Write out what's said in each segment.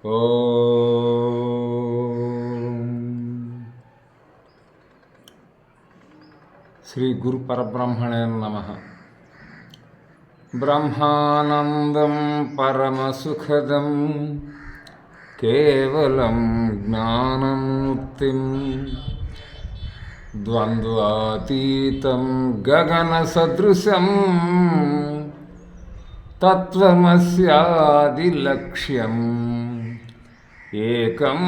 శ్రీ గురు పరబ్రహ్మణే నమ. బ్రహ్మానందం పరమసుఖదం కేవలం జ్ఞానముక్తిం. ద్వంద్వాతీతం గగనసదృశం తత్వమస్యాదిలక్ష్యం. ఏకం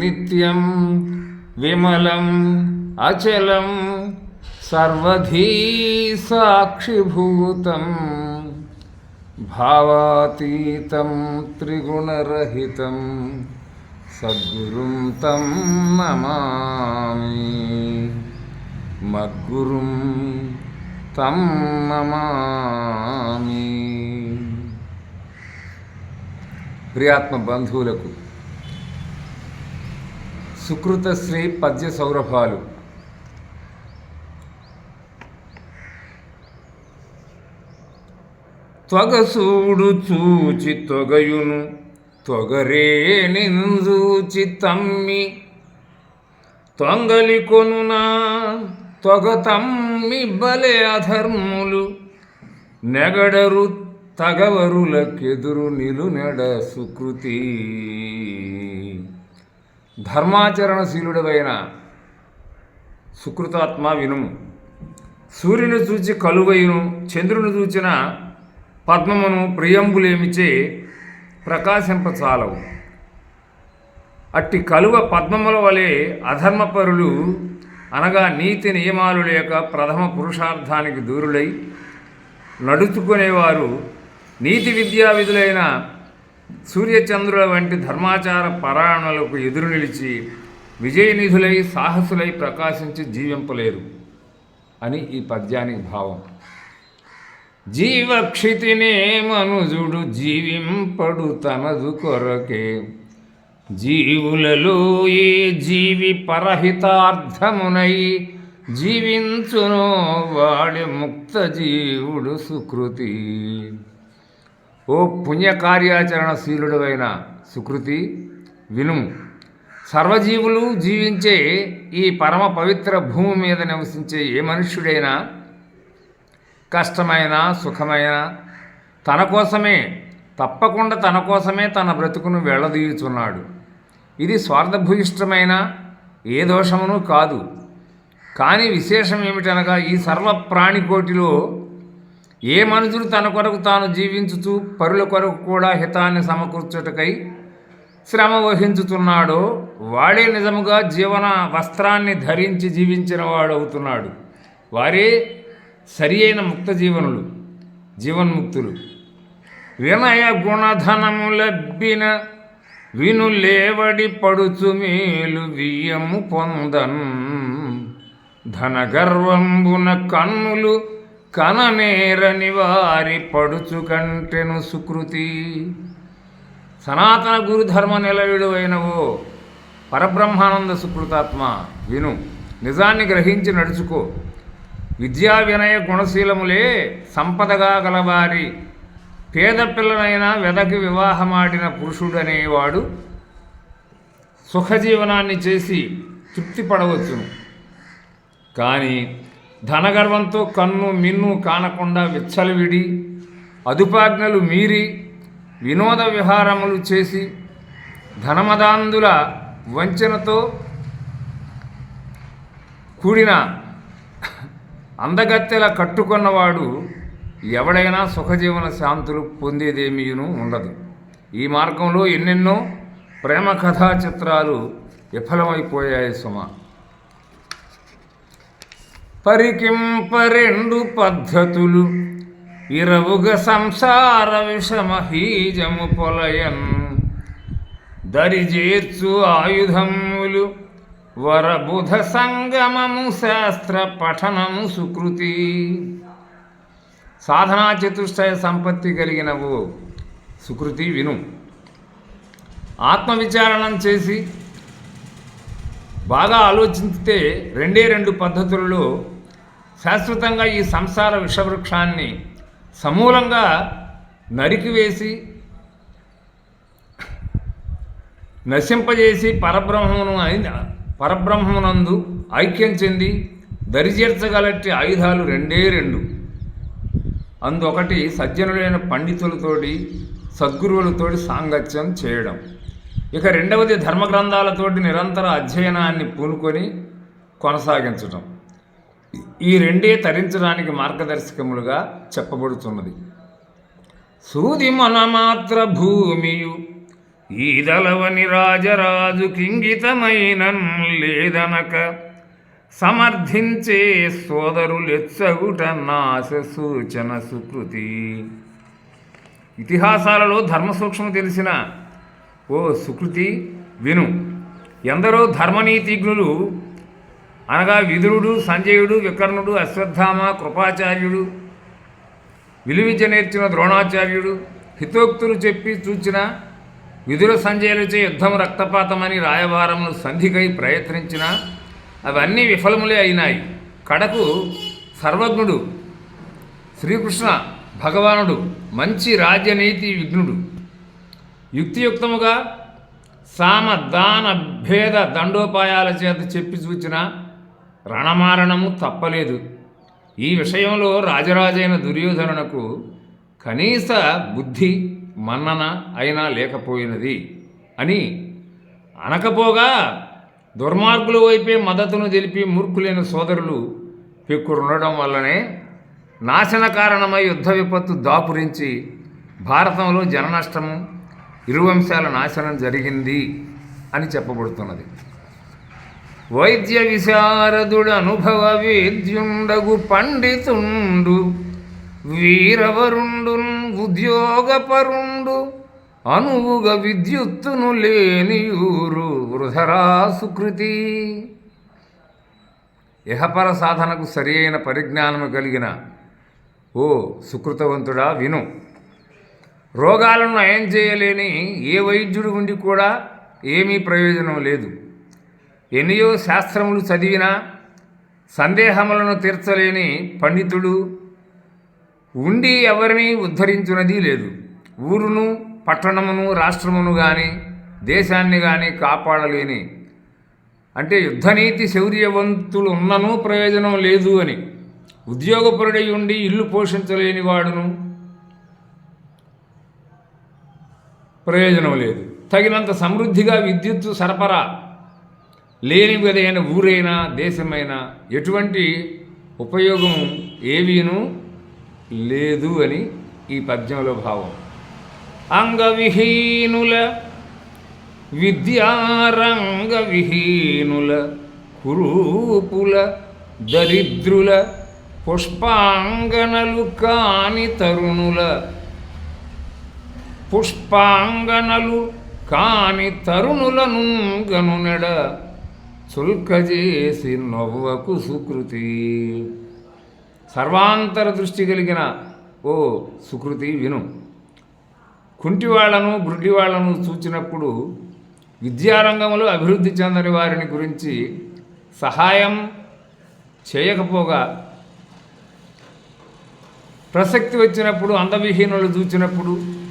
నిత్యం విమలం అచలం సర్వధీ సాక్షిభూతం భావాతీతం త్రిగుణరహితం సద్గురుం తం నమామి మద్గురుం తం నమామి. ప్రియాత్మ బంధువులకు సుకృతశ్రీ పద్య సౌరభాలు. త్వగసూడు చూచి తొగయును తొగరే నిందూచి తమ్మి. తొంగలి కొనునా తొగ తమ్మి బలే అధర్ములు. నెగడరు తగవరులకెదురు నిలునెడ సుకృతి. ధర్మాచరణశీలుడవైన సుకృతాత్మ వినుము. సూర్యుని చూచి కలువయును చంద్రుని చూచిన పద్మమును ప్రియంబులేమిచే ప్రకాశింపచాలవు. అట్టి కలువ పద్మముల వలె అధర్మపరులు అనగా నీతి నియమాలు లేక ప్రథమ పురుషార్థానికి దూరులై నడుచుకునేవారు. నీతి విద్యా విధులైన సూర్యచంద్రుల వంటి ధర్మాచార పరాయణులకు ఎదురు నిలిచి విజయనిధులై సాహసులై ప్రకాశించి జీవింపలేరు అని ఈ పద్యానికి భావం. జీవక్షితినే మనుజుడు జీవింపడు తనదు కొరకే. జీవులలో ఏ జీవి పరహితార్థమునై జీవించును వాడి ముక్త జీవుడు సుకృతి. ఓ పుణ్యకార్యాచరణశీలుడైన సుకృతి వినుము సర్వజీవులు జీవించే ఈ పరమ పవిత్ర భూమి మీద నివసించే ఏ మనుష్యుడైనా కష్టమైన సుఖమైన తన కోసమే తప్పకుండా తన కోసమే తన బ్రతుకును వెళ్ళదీయుచున్నాడు ఇది స్వార్థభూయిష్టమైన ఏ దోషమును కాదు. కానీ విశేషం ఏమిటనగా ఈ సర్వ ప్రాణికోటిలో ఏ మనుషుడు తన కొరకు తాను జీవించుచు పరుల కొరకు కూడా హితాన్ని సమకూర్చుటకై శ్రమ వహించుతున్నాడో వాడే నిజముగా జీవన వస్త్రాన్ని ధరించి జీవించిన వాడు అవుతున్నాడు. వారే సరి అయిన ముక్త జీవనులు జీవన్ముక్తులు. వినయ గుణధనము లబ్బిన వినులేవడి పడుచు మేలు వియ్యము పొందన్. ధన గర్వంబున కన్నులు కననేరని వారి పడుచు కంటెను సుకృతి. సనాతన గురుధర్మ నిలయుడు అయినవో పరబ్రహ్మానంద సుకృతాత్మ విను. నిజాన్ని గ్రహించి నడుచుకో. విద్యా వినయ గుణశీలములే సంపదగా గలవారి. పేద పిల్లనైనా వెదకి వివాహమాడిన పురుషుడనేవాడు సుఖజీవనాన్ని చేసి తృప్తి పడవచ్చును. కానీ ధనగర్వంతో కన్ను మిన్ను కానకుండా విచ్చలవిడి అదుపాజ్ఞలు మీరి వినోద విహారములు చేసి ధనమదాంధుల వంచనతో కూడిన అందగత్తెల కట్టుకున్నవాడు ఎవడైనా సుఖజీవన శాంతులు పొందేదేమీను ఉండదు. ఈ మార్గంలో ఎన్నెన్నో ప్రేమ కథా చిత్రాలు విఫలమైపోయాయి సుమ. పరికింపరెండు పద్ధతులు. ఇరవుగ సంసార విషమహీజము పొలయన్. దరిజేర్చు ఆయుధములు. వరబుధ సంగమము శాస్త్ర పఠనము సుకృతి. సాధనా చతుష్టయ సంపత్తి కలిగినవు సుకృతి విను. ఆత్మవిచారణం చేసి బాగా ఆలోచిస్తే రెండే రెండు పద్ధతులలో శాశ్వతంగా ఈ సంసార విషవృక్షాన్ని సమూలంగా నరికివేసి నశింపజేసి పరబ్రహ్మను పరబ్రహ్మనందు ఐక్యం చెంది దరిచేర్చగలటి ఆయుధాలు రెండే రెండు. అందుకటి సజ్జనులైన పండితులతోటి సద్గురువులతోటి సాంగత్యం చేయడం. ఇక రెండవది ధర్మగ్రంథాలతోటి నిరంతర అధ్యయనాన్ని పూనుకొని కొనసాగించటం. ఈ రెండే తరించడానికి మార్గదర్శకములుగా చెప్పబడుతున్నది. సూది మన మాత్ర భూమియు ఈదలవని రాజరాజు కింగితమైన లేదనక సమర్థించే సోదరులెచ్చగుట నాశ సూచన సుకృతి. ఇతిహాసాలలో ధర్మ సూక్ష్మం తెలిసిన ఓ సుకృతి విను. ఎందరో ధర్మనీతిజ్ఞులు అనగా విదురుడు సంజయుడు వికర్ణుడు అశ్వత్థామ కృపాచార్యుడు విలువిద్య నేర్చిన ద్రోణాచార్యుడు హితోక్తులు చెప్పి చూచిన విదుర సంజయులచే యుద్ధం రక్తపాతమని రాయభారమును సంధికై ప్రయత్నించిన అవన్నీ విఫలములే అయినాయి. కడకు సర్వజ్ఞుడు శ్రీకృష్ణ భగవానుడు మంచి రాజ్యనీతి విఘ్నుడు. యుక్తియుక్తముగా సామ దాన భేద దండోపాయాల చేత చెప్పి చూచిన రణమారణము తప్పలేదు. ఈ విషయంలో రాజరాజైన దుర్యోధనునకు కనీస బుద్ధి మన్నన అయినా లేకపోయినది అని అనకపోగా దుర్మార్గుల వైపే మద్దతును తెలిపి మూర్ఖులైన సోదరులు పెక్కురుండడం వల్లనే నాశన కారణమై యుద్ధ విపత్తు దాపురించి భారతంలో జననష్టము ఇరువంశాల నాశనం జరిగింది అని చెప్పబడుతున్నది. వైద్య విశారదుడు అనుభవ వేద్యుండగు పండితుండు వీరవరుండు ఉద్యోగపరుండు అనువుగ విద్యుత్తును లేని ఊరు వృధరా సుకృతి ఇహపర సాధనకు సరి అయిన పరిజ్ఞానము కలిగిన ఓ సుకృతవంతుడా విను. రోగాలను నయం చేయలేని ఏ వైద్యుడు ఉండి కూడా ఏమీ ప్రయోజనం లేదు. ఎన్నయో శాస్త్రములు చదివినా సందేహములను తీర్చలేని పండితుడు ఉండి ఎవరిని ఉద్ధరించున్నది లేదు. ఊరును పట్టణమును రాష్ట్రమును కానీ దేశాన్ని కానీ కాపాడలేని. అంటే యుద్ధనీతి శౌర్యవంతులు ఉన్ననూ ప్రయోజనం లేదు అని. ఉద్యోగపరుడై ఉండి ఇల్లు పోషించలేని వాడును ప్రయోజనం లేదు. తగినంత సమృద్ధిగా విద్యుత్తు సరఫరా లేని విధైన ఊరైనా దేశమైనా ఎటువంటి ఉపయోగం ఏవీను లేదు అని ఈ పద్యంలో భావం. అంగవిహీనుల విద్యారంగ విహీనుల కురూపుల దరిద్రుల పుష్పాంగనలు కాని తరుణుల పుష్పాంగనలు కాని తరుణులను గనునెడ చుల్కజేసి నవ్వకు సుకృతి. సర్వాంతర దృష్టి కలిగిన ఓ సుకృతి విను. కుంటివాళ్ళను గుడ్డివాళ్ళను చూచినప్పుడు విద్యారంగంలో అభివృద్ధి చెందని వారిని గురించి సహాయం చేయకపోగా ప్రసక్తి వచ్చినప్పుడు అందవిహీనులు చూచినప్పుడు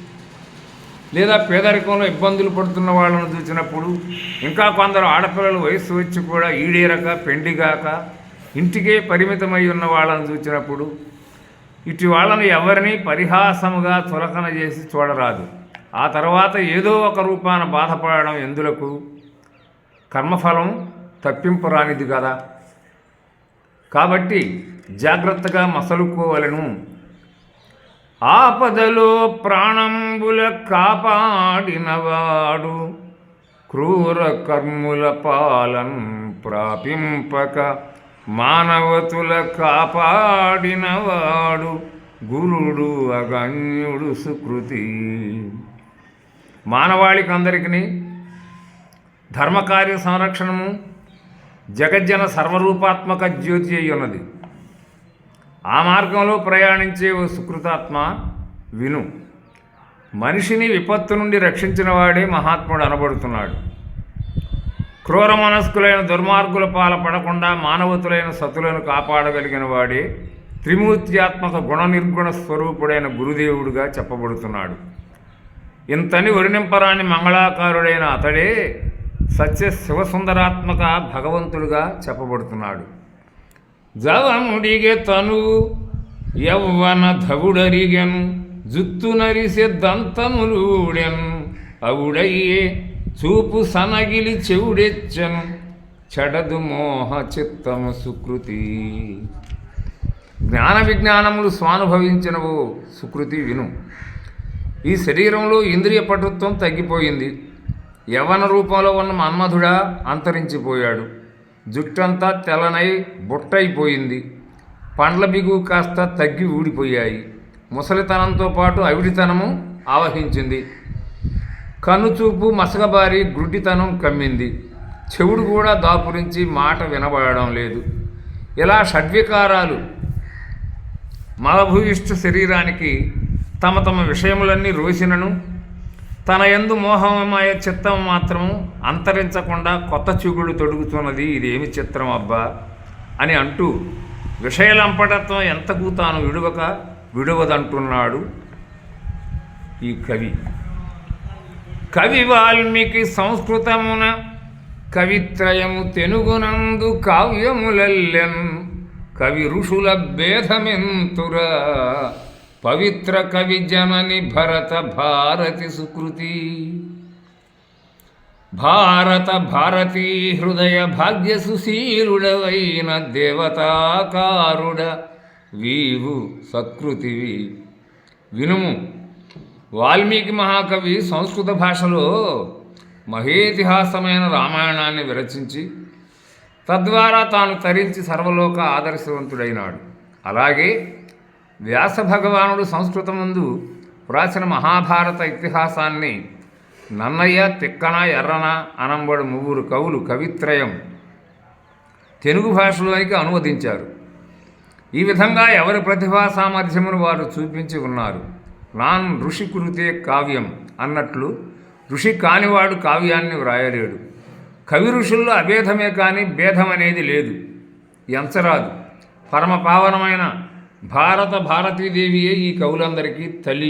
లేదా పేదరికంలో ఇబ్బందులు పడుతున్న వాళ్ళను చూసినప్పుడు ఇంకా కొందరు ఆడపిల్లలు వయస్సు వచ్చి కూడా ఈడేరక పెండిగాక ఇంటికే పరిమితమై ఉన్న వాళ్ళను చూసినప్పుడు ఇటు వాళ్ళని ఎవరిని పరిహాసముగా చులకన చేసి చూడరాదు. ఆ తర్వాత ఏదో ఒక రూపాన బాధపడడం ఎందులకు? కర్మఫలం తప్పింపురానిది కదా. కాబట్టి జాగ్రత్తగా మసలుకోవలను. ఆపదలో ప్రాణంబుల కాపాడినవాడు క్రూర కర్ముల పాలన్ ప్రాపింపక మానవతుల కాపాడినవాడు గురుడు అగణ్యుడు సుకృతి. మానవాళికందరికీ ధర్మకార్య సంరక్షణము జగజ్జన సర్వరూపాత్మక జ్యోతి అయి ఉన్నది ఆ మార్గంలో ప్రయాణించే ఓ సుకృతాత్మ విను. మనిషిని విపత్తు నుండి రక్షించిన వాడే మహాత్ముడు అనబడుతున్నాడు. క్రూర మనస్కులైన దుర్మార్గుల పాల పడకుండా మానవతులైన సతులను కాపాడగలిగిన వాడే త్రిమూర్త్యాత్మక గుణ నిర్గుణ స్వరూపుడైన గురుదేవుడుగా చెప్పబడుతున్నాడు. ఇంతని వరుణింపరాని మంగళాకారుడైన అతడే సత్య శివసుందరాత్మక భగవంతుడుగా చెప్పబడుతున్నాడు. జవముడిగే తను యవ్వన ధవుడరిగెను జుత్తు నరిసె దంతములూడెను అవుడయ్యే చూపు సనగిలి చెవుడెచ్చను చెడదు మోహ చిత్తము సుకృతి. జ్ఞాన విజ్ఞానములు స్వానుభవించినవు సుకృతి విను. ఈ శరీరంలో ఇంద్రియ పటుత్వం తగ్గిపోయింది. యవన రూపంలో ఉన్న మన్మధుడా అంతరించిపోయాడు. జుట్టంతా తెల్లనై బుట్టయిపోయింది పండ్ల బిగువు కాస్త తగ్గి ఊడిపోయాయి. ముసలితనంతో పాటు అవిడితనము ఆవహించింది. కనుచూపు మసగబారి గుడ్డితనం కమ్మింది. చెవుడు కూడా దాపురించి మాట వినబడడం లేదు. ఇలా షడ్వికారాలు మలభూయిష్ట శరీరానికి తమ తమ విషయములన్నీ రోసినను తన ఎందు మోహమయ చిత్తం మాత్రం అంతరించకుండా కొత్త చిగుడు తొడుగుతున్నది ఇదేమి చిత్రం అబ్బా అని అంటూ విషయలంపటత్వం ఎంతకు తాను విడువక విడువదంటున్నాడు ఈ కవి. కవి వాల్మీకి సంస్కృతమున కవిత్రయము తెనుగునందు కావ్యములల్లెన్ కవి ఋషుల భేదమెంతురా. పవిత్ర కవి జనని భరత భారతి సుకృతి. భారత భారతీ హృదయ భాగ్య సుశీలుడవైన దేవతాకారుడ వీవు సకృతివి. వినుము వాల్మీకి మహాకవి సంస్కృత భాషలో మహేతిహాసమైన రామాయణాన్ని విరచించి తద్వారా తాను తరించి సర్వలోక ఆదర్శవంతుడైనాడు. అలాగే వ్యాస భగవానుడు సంస్కృతమందు ప్రాచీన మహాభారత ఇతిహాసాన్ని నన్నయ్య తిక్కన ఎర్రన అనంబడు ముగ్గురు కవులు కవిత్రయం తెలుగు భాషలోనికి అనువదించారు. ఈ విధంగా ఎవరి ప్రతిభా సామర్థ్యమును వారు చూపించి ఉన్నారు? నాన్ ఋషి కురితే కావ్యం అన్నట్లు ఋషి కానివాడు కావ్యాన్ని వ్రాయలేడు. కవి ఋషుల్లో అభేదమే కానీ భేదం అనేది లేదు. ఎంచరాదు. పరమ పావనమైన భారత భారతీదేవియే ఈ కవులందరికీ తల్లి